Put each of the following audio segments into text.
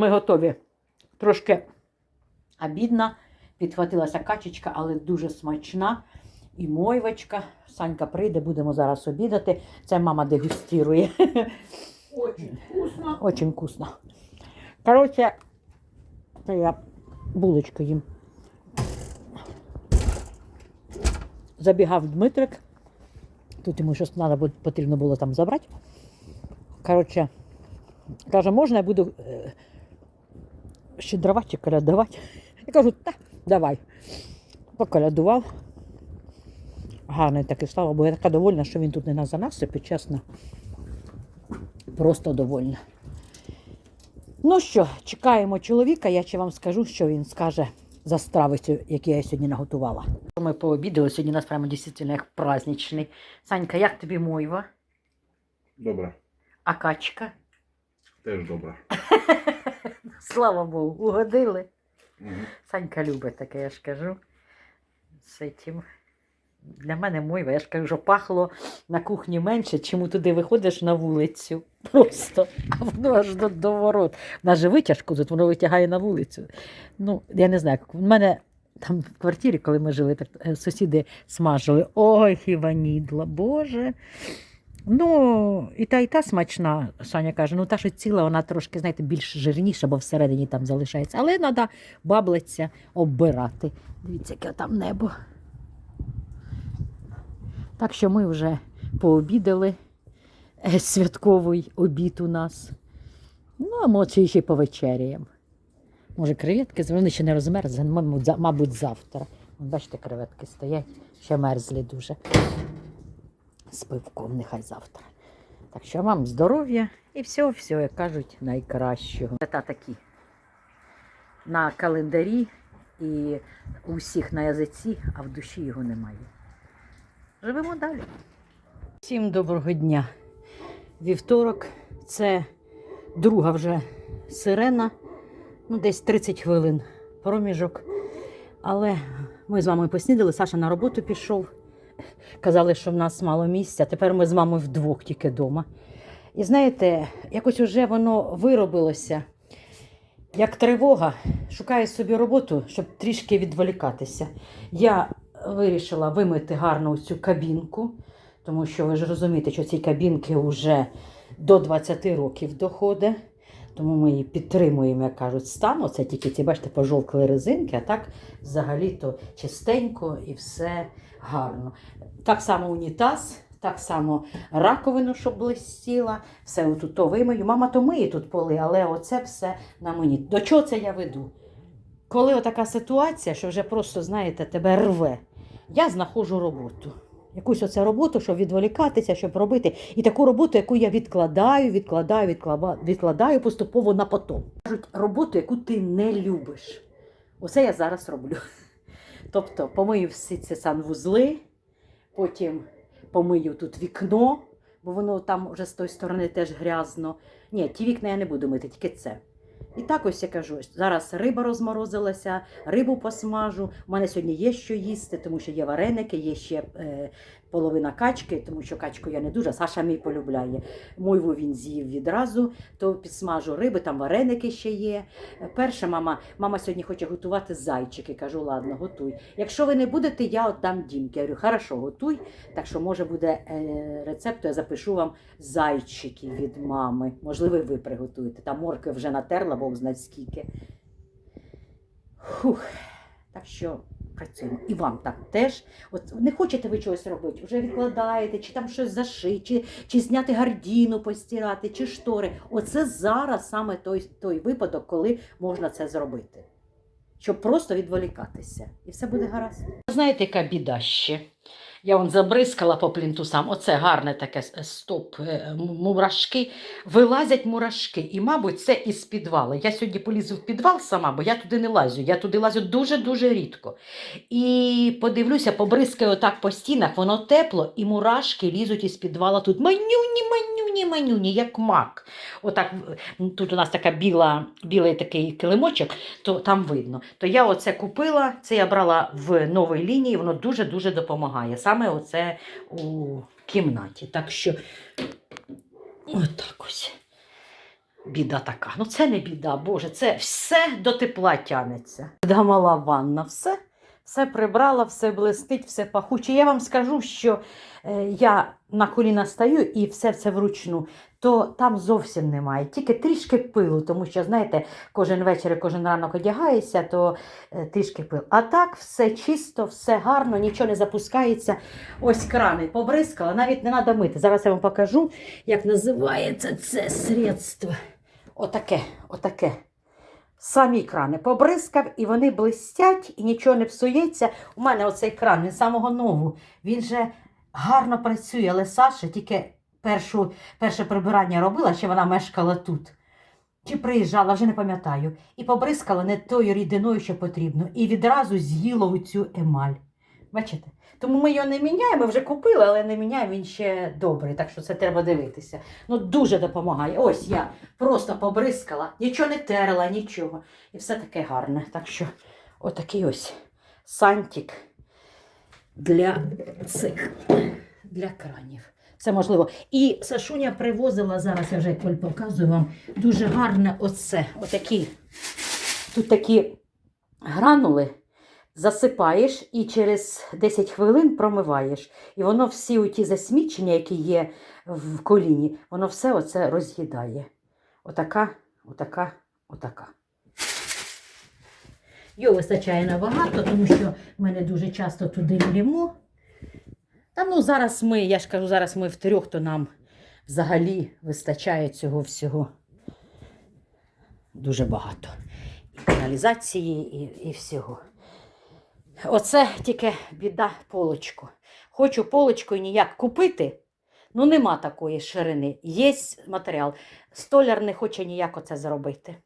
Ми готові. Трошки обідна, підхватилася качечка, але дуже смачна. І мойвочка. Санька прийде, будемо зараз обідати. Це мама дегустирує. Очень вкусно. Очень вкусно. Коротше, це я булочку їм. Забігав Дмитрик. Тут йому щось треба потрібно було там забрати. Коротше, каже, можна я буду е, щедрувати чи колядувати? Я кажу, так, давай. Поколядував. Гарний такий, слава Богу, я така довольна, що він тут не на занасипі, чесно. Просто довольна. Ну що, чекаємо чоловіка, я ще вам скажу, що він скаже за страви, які я сьогодні наготувала. Ми пообідали, сьогодні у нас прямо дійсно як праздничний. Санька, як тобі мойва? Добре. А качка? Теж добре. Слава Богу, угодили. Мгм. Санька любить таке, я ж кажу. З цим. Для мене мойва, я ж кажу, що пахло на кухні менше, чим туди виходиш на вулицю. Просто. А воно аж до, до ворот. У нас же витяжку тут, воно витягає на вулицю. Ну, я не знаю, в мене там в квартирі, коли ми жили, так е, сусіди смажили. Ой, хіванідла, Боже. Ну, і та, і та смачна, Саня каже, ну та, що ціла, вона трошки, знаєте, більш жирніша, бо всередині там залишається. Але треба баблиця оббирати. Дивіться, яке там небо. Так що ми вже пообідали. Е, Святковий обід у нас. Ну, а ми ще ще й повечеряємо. Може, креветки, вони ще не розмерзли, мабуть, завтра. Бачите, креветки стоять, ще мерзлі дуже. З пивком, нехай завтра. Так що вам здоров'я і всього, всього, як кажуть, найкращого. Це такі на календарі і у всіх на язиці, а в душі його немає. Живемо далі. Всім доброго дня. Вівторок це друга вже сирена, ну десь 30 хвилин проміжок. Але ми з вами поснідали, Саша на роботу пішов. Казали, що в нас мало місця. Тепер ми з мамою вдвох тільки вдома. І знаєте, якось уже воно виробилося, як тривога. Шукаю собі роботу, щоб трішки відволікатися. Я вирішила вимити гарно цю кабінку, тому що ви ж розумієте, що ці кабінки вже до 20 років доходить. Тому ми її підтримуємо, як кажуть, стан. Оце тільки ці, бачите, пожовкли резинки, а так взагалі-то чистенько і все гарно. Так само унітаз, так само раковину, щоб блистіла, все отут то вимию. Мама то миє тут поли, але оце все на мені. До чого це я веду? Коли отака ситуація, що вже просто, знаєте, тебе рве, я знаходжу роботу. Якусь оце роботу, щоб відволікатися, щоб робити. І таку роботу, яку я відкладаю, відкладаю, відкладаю, поступово на потом. Кажуть, роботу, яку ти не любиш. Оце я зараз роблю. Тобто помию всі ці санвузли, потім помию тут вікно, бо воно там вже з тої сторони теж грязно. Ні, ті вікна я не буду мити, тільки це. І так ось я кажу, зараз риба розморозилася, рибу посмажу. У мене сьогодні є що їсти, тому що є вареники, є ще е, половина качки, тому що качку я не дуже, Саша мій полюбляє. Мойву він з'їв відразу, то підсмажу риби, там вареники ще є. Перша мама, мама сьогодні хоче готувати зайчики. Кажу, ладно, готуй. Якщо ви не будете, я отдам Дімки. Я говорю, хорошо, готуй. Так що, може, буде е, рецепт, то я запишу вам зайчики від мами. Можливо, ви приготуєте. Там моркви вже натерла, Бог знає скільки. Фух. Так що працюємо. І вам так теж. От не хочете ви чогось робити, вже відкладаєте, чи там щось зашити, чи, чи зняти гардіну, постирати, чи штори. Оце зараз саме той, той випадок, коли можна це зробити. Щоб просто відволікатися. І все буде гаразд. Знаєте, яка біда ще? Я он забризкала по плінтусам. Оце гарне таке стоп е, мурашки. Вилазять мурашки. І, мабуть, це із підвалу. Я сьогодні полізу в підвал сама, бо я туди не лазю. Я туди лазю дуже-дуже рідко. І подивлюся, побризкаю отак по стінах, воно тепло, і мурашки лізуть із підвала тут. Манюні, манюні, манюні, як мак. Отак тут у нас така біла, білий такий килимочок, то там видно. То я оце купила, це я брала в новій лінії, воно дуже-дуже допомагає. Саме оце у кімнаті. Так що, отак ось. біда така. Ну це не біда, Боже, це все до тепла тянеться. Дамала ванна, все, все прибрала, все блистить, все пахуче. Я вам скажу, що е, я на коліна стаю і все це вручну, то там зовсім немає. Тільки трішки пилу, тому що, знаєте, кожен вечір і кожен ранок одягаєшся, то е, трішки пил. А так все чисто, все гарно, нічого не запускається. Ось крани побризкала, навіть не треба мити. Зараз я вам покажу, як називається це средство. Отаке, отаке. Самі крани побризкав, і вони блистять, і нічого не псується. У мене оцей кран, він самого нову. Він же гарно працює, але Саша тільки першу, перше прибирання робила, ще вона мешкала тут. Чи приїжджала, вже не пам'ятаю. І побризкала не тою рідиною, що потрібно, і відразу з'їло цю емаль. Бачите? Тому ми його не міняємо, вже купили, але не міняємо, він ще добрий, так що це треба дивитися. Ну, дуже допомагає. Ось я просто побризкала, нічого не терла, нічого. І все таке гарне. Так що отакий ось сантик для цих для кранів. Це можливо. І Сашуня привозила зараз, я вже Коль показую вам, дуже гарне оце. Отакі. Тут такі гранули засипаєш і через 10 хвилин промиваєш. І воно всі ті засмічення, які є в коліні, воно все оце роз'їдає. Отака, отака, отака. Його вистачає набагато, тому що ми не дуже часто туди лємо. Та ну зараз ми, я ж кажу, зараз ми втрьох, то нам взагалі вистачає цього всього дуже багато. І каналізації, і, і всього. Оце тільки біда полочку. Хочу полочку ніяк купити. Ну, нема такої ширини. Є матеріал. Столяр не хоче ніяк оце зробити.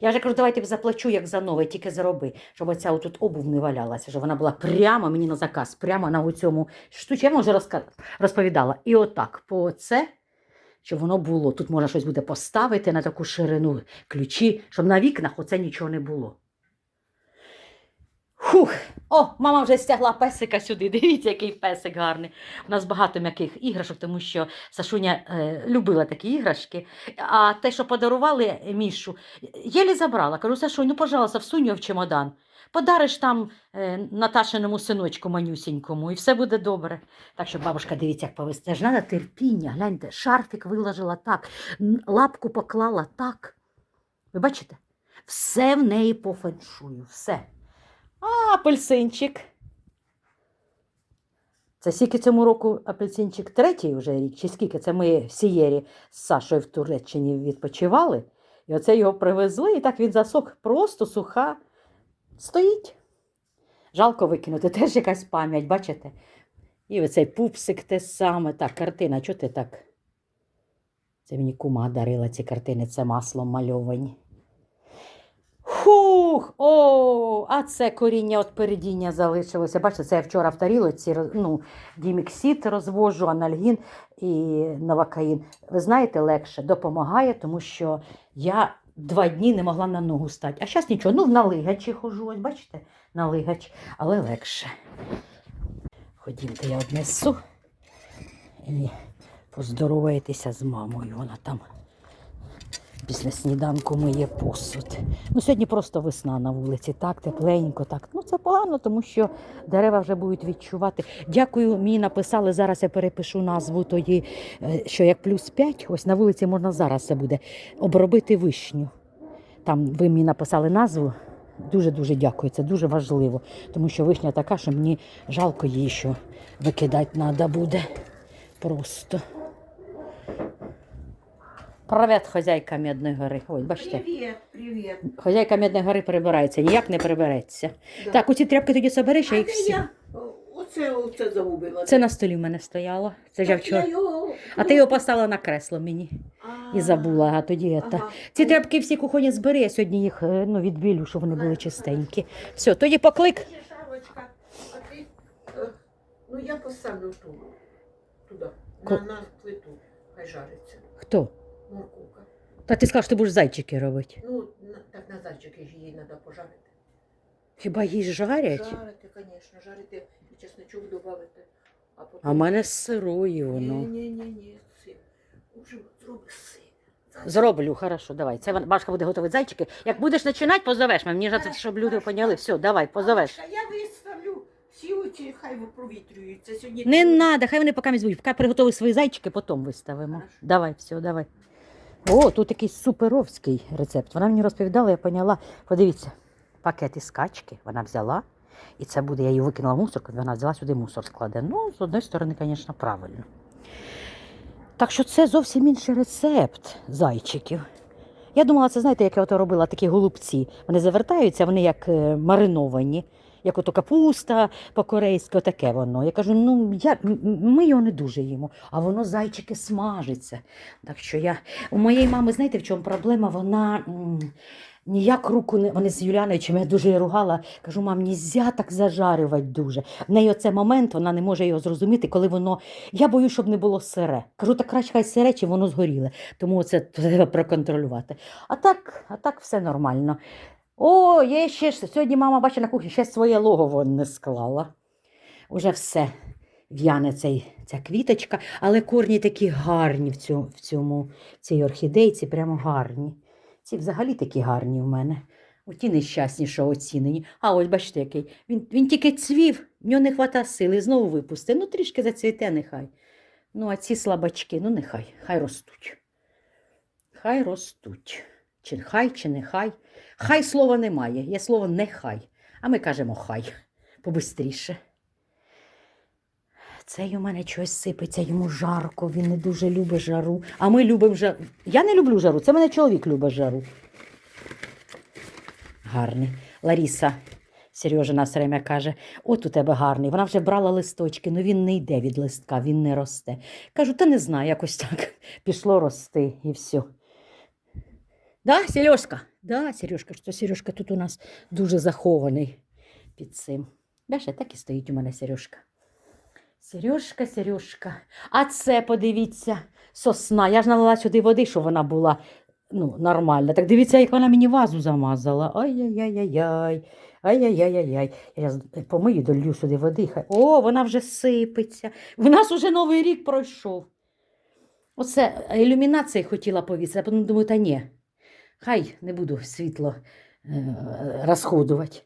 Я вже кажу, давайте заплачу, як за нове, тільки зароби, щоб оця отут обув не валялася, щоб вона була прямо мені на заказ, прямо на цьому штучці. Я вам вже розповідала. І отак, по оце, щоб воно було. Тут можна щось буде поставити на таку ширину ключі, щоб на вікнах оце нічого не було. Хух! О, мама вже стягла песика сюди. Дивіться, який песик гарний. У нас багато м'яких іграшок, тому що Сашуня е, любила такі іграшки. А те, що подарували Мішу, єлі забрала. Кажу, Сашунь, ну, пожалуйста, всунь його в чемодан. Подариш там е, Наташиному синочку манюсінькому, і все буде добре. Так що бабушка, дивіться, як повести. Це ж треба терпіння. Гляньте, шарфік виложила так, лапку поклала так. Ви бачите? Все в неї по феншую, все. А, апельсинчик. Це скільки цьому року апельсинчик третій вже рік, чи скільки це ми в Сієрі з Сашою в Туреччині відпочивали. І оце його привезли, і так він засох, просто суха. Стоїть. Жалко викинути, теж якась пам'ять, бачите? І оцей пупсик те саме. Так, картина, чого ти так? Це мені кума дарила ці картини, це маслом мальовані. Хух! О, а це коріння від передіння залишилося. Бачите, це я вчора в тарілоці ну, діміксід розвожу, анальгін і новокаїн. Ви знаєте, легше допомагає, тому що я два дні не могла на ногу стати. А зараз нічого, ну в налигачі хожу, ось бачите, налигач, але легше. Ходімте, я однесу і поздороваєтеся з мамою. Вона там після сніданку миє посуд. Ну, сьогодні просто весна на вулиці, так, тепленько, так. Ну, це погано, тому що дерева вже будуть відчувати. Дякую, мені написали, зараз я перепишу назву тої, е, що як плюс 5, ось на вулиці можна зараз це буде обробити вишню. Там ви мені написали назву. Дуже-дуже дякую, це дуже важливо, тому що вишня така, що мені жалко її, що викидати треба буде. Просто. Привет, хазяйка Медної гори. Ой, бачите, Привет, привет. хазяйка Медної гори прибирається, ніяк не прибереться. Да. Так, оці тряпки тоді собереш, а їх всі. я оце, оце загубила. Це на столі в мене стояло. Це ж вчора. його... А ти його поставила на кресло мені А, і забула, а тоді ага. це. Ці тряпки всі кухоні збери, я сьогодні їх е, ну, відбілю, щоб вони були чистенькі. Все, тоді поклик. А ти, е, ну я поставлю ту, туди, на, на плиту, хай жариться. Хто? Морковка. Та ти сказав, що ти будеш зайчики робити. Ну, на, так на зайчики ж її треба пожарити. Хіба її жарять? Жарити, звісно, жарити, і чесночок додати. А потім... А в мене з сирою Ні, воно. ні, ні, ні, сир. Уже зроби сир. Зроблю, хорошо, давай. Це вон- Машка буде готувати зайчики. Як будеш починати, позовеш мене. Мені ж Хорошо, щоб люди хорошо, поняли. Все, давай, позовеш. А я виставлю всі оці, хай провітрюються сьогодні. Не треба, хай вони поки візьмуть. Поки приготуй свої зайчики, потім виставимо. Хорошо. Давай, все, давай. О, тут якийсь суперовський рецепт. Вона мені розповідала, я поняла. Подивіться, пакет із качки вона взяла. І це буде, я її викинула в мусорку, вона взяла сюди мусор складе. Ну, з одної сторони, звісно, правильно. Так що це зовсім інший рецепт зайчиків. Я думала, це знаєте, як я ото робила такі голубці. Вони завертаються, вони як е, мариновані, як ото капуста по-корейськи, отаке воно. Я кажу, ну я, ми його не дуже їмо, а воно зайчики смажиться. Так що я. У моєї мами, знаєте, в чому проблема? Вона ніяк руку не. Вони з Юляною, чим я дуже ругала, кажу, мам, нельзя так зажарювати дуже. В неї оце момент, вона не може його зрозуміти, коли воно. Я боюсь, щоб не було сире. Кажу, так краще хай сире, чи воно згоріле. Тому це треба проконтролювати. А так, а так все нормально. О, є ще ж сьогодні мама бачить на кухні, ще своє логово не склала. Уже все в'яне ця квіточка, але корні такі гарні в, цьому, в цьому цій орхідейці, прямо гарні. Ці взагалі такі гарні в мене. Оті нещасні, що оцінені. А ось бачите, який. Він, він тільки цвів, в нього не хвата сили, знову випусти. Ну, трішки зацвіте, нехай. Ну, а ці слабачки, ну нехай, хай ростуть. Хай ростуть. Чи хай, чи не хай. Слова немає, є слово нехай. А ми кажемо хай побистріше. Цей у мене щось сипеться, йому жарко, він не дуже любить жару. А ми любимо жару. Я не люблю жару, це мене чоловік любить жару. Гарний. Ларіса, Сережа нас время каже: от у тебе гарний. Вона вже брала листочки, але він не йде від листка, він не росте. Кажу, та не знаю, якось так пішло рости і все. Да, Сережка? Да, Сережка, що Сережка тут у нас дуже захований під цим. Бачите, так і стоїть у мене Сережка. Сережка, Сережка. А це, подивіться, сосна. Я ж налила сюди води, щоб вона була ну, нормальна. Так дивіться, як вона мені вазу замазала. Ай-яй-яй-яй. Ай-яй-яй-яй. Я помию, долью сюди води. Хай. О, вона вже сипеться. В нас уже новий рік пройшов. Оце ілюмінації хотіла повісити, а потім думаю, та ні. Хай не буду світло е, розходувати.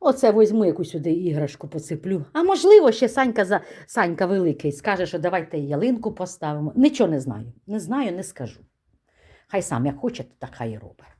Оце візьму якусь сюди іграшку посиплю. А можливо, ще Санька за Санька великий скаже, що давайте ялинку поставимо. Нічого не знаю. Не знаю, не скажу. Хай сам як хоче, так хай і робить.